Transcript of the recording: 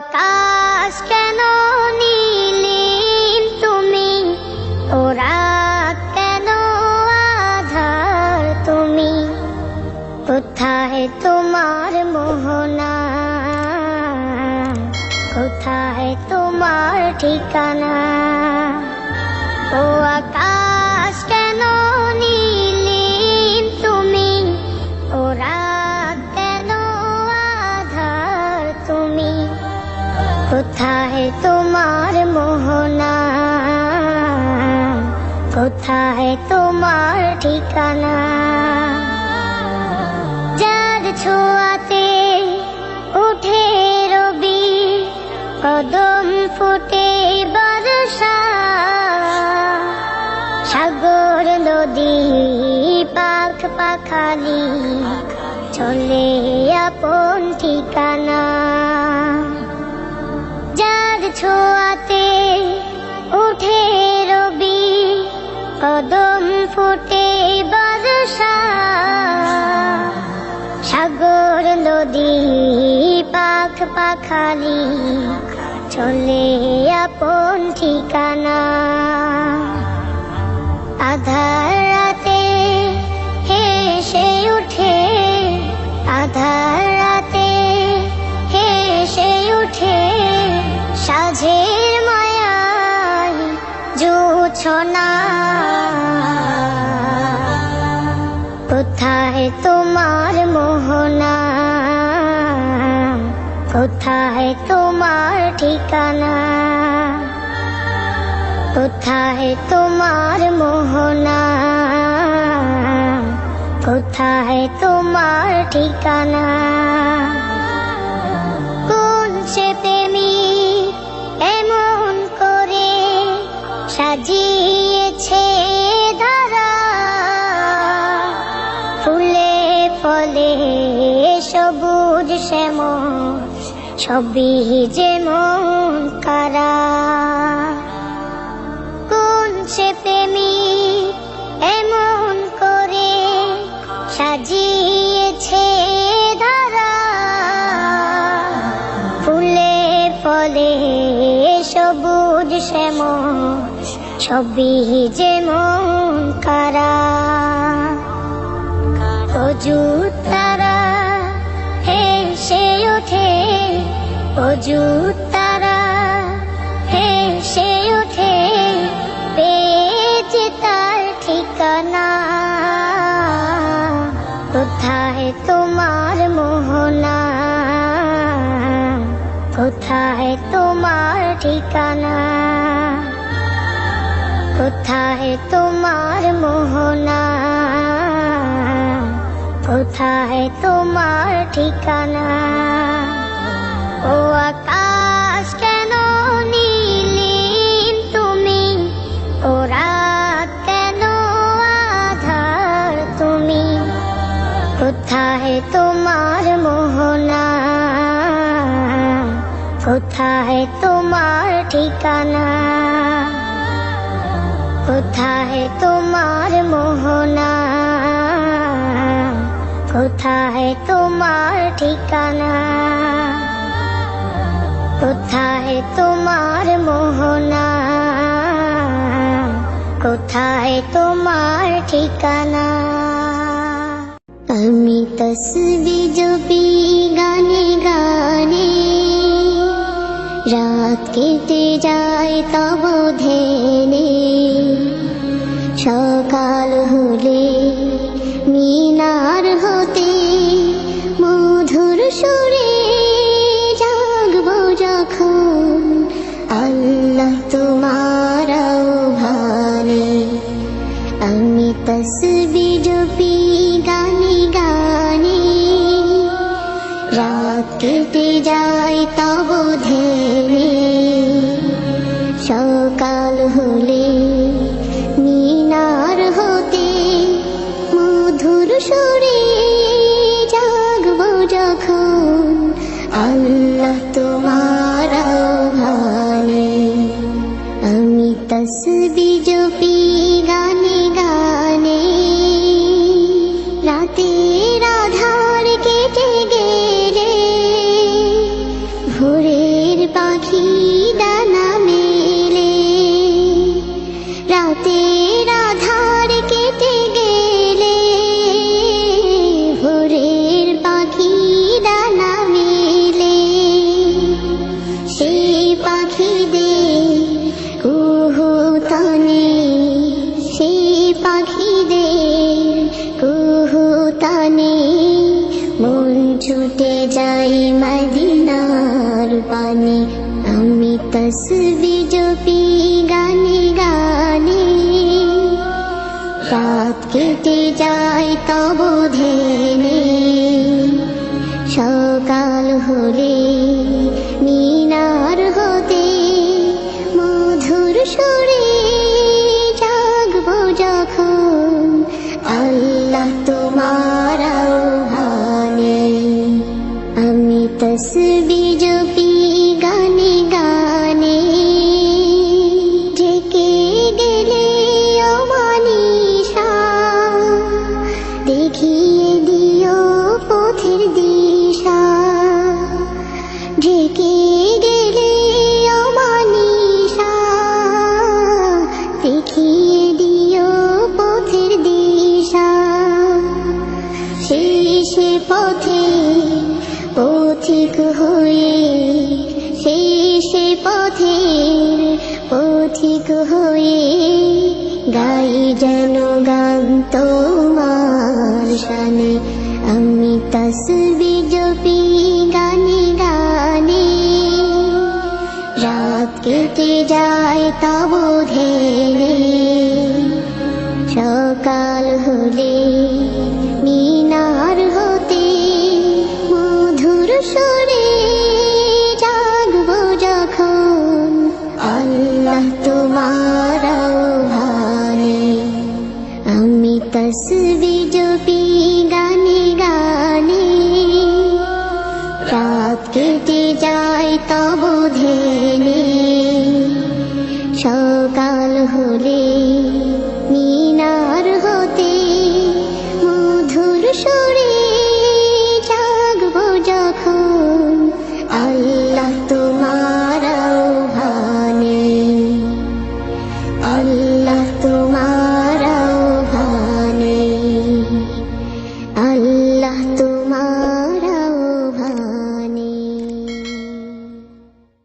আকাশ কেন নীলিম তুমি? ও রাত কেন আধার তুমি? কোথায় তোমার মোহনা? কোথায় তোমার ঠিকানা? ও আকাশ কোথায় তোমার মোহনা। কোথায় তোমার ঠিকানা? যার ছোঁয়াতে উঠে রবি, কদম ফুটে বর্ষা। সাগর, নদী, পাখ, পাখালি, চলে আপন ঠিকানা। ছোঁয়াতে উঠে রবি, কদম ফুটে বর্ষা। সাগর, নদী, পাখ, পাখালি, চলে আপন ঠিকানা। আধার রাতে হেসে উঠে, আধার কোথায় তোমার মোহনা? কোথায় তোমার ঠিকানা? কোথায় তোমার মোহনা? কোথায় তোমার ঠিকানা? সবুজ শ্যামল ছবি যেমন কারা। কোন সে প্রেমী এমন করে সাজিয়েছে ধারা? ফুলে ফলে সবুজ শ্যামল ছবি যেমন কারা? অজু অজু তারা হেসে ওঠে, পেয়েছে তার ঠিকানা। মোহনা? ঠিকানা? কোথায় তোমার মোহনা? কোথায় তোমার ঠিকানা? ও কেন নীলিম তুমি? ও কেন আধার তুমি? কোথায় তোমার মোহনা? কোথায় তোমার ঠিকানা? কোথায় তোমার মোহনা? কোথায় তোমার ঠিকানা? কোথায় তোমার মোহনা? কোথায় তোমার ঠিকানা? আমি তসবি জবি গানে গানে। রাত কেটে যায় তব ধেনে সকাল হলে মিনার হতে মধুর সুরে আমি জপি গানে গানে। রাতের আধার কেটে গেলে ভোরের পাখি দানা মেলে। রাতে see ঠিক হয়ে গাই যেন গান তোমার শানে। আমি তসবি জপি, গানে গানে। রাত কেটে যায় তব ধেরে সকাল হলে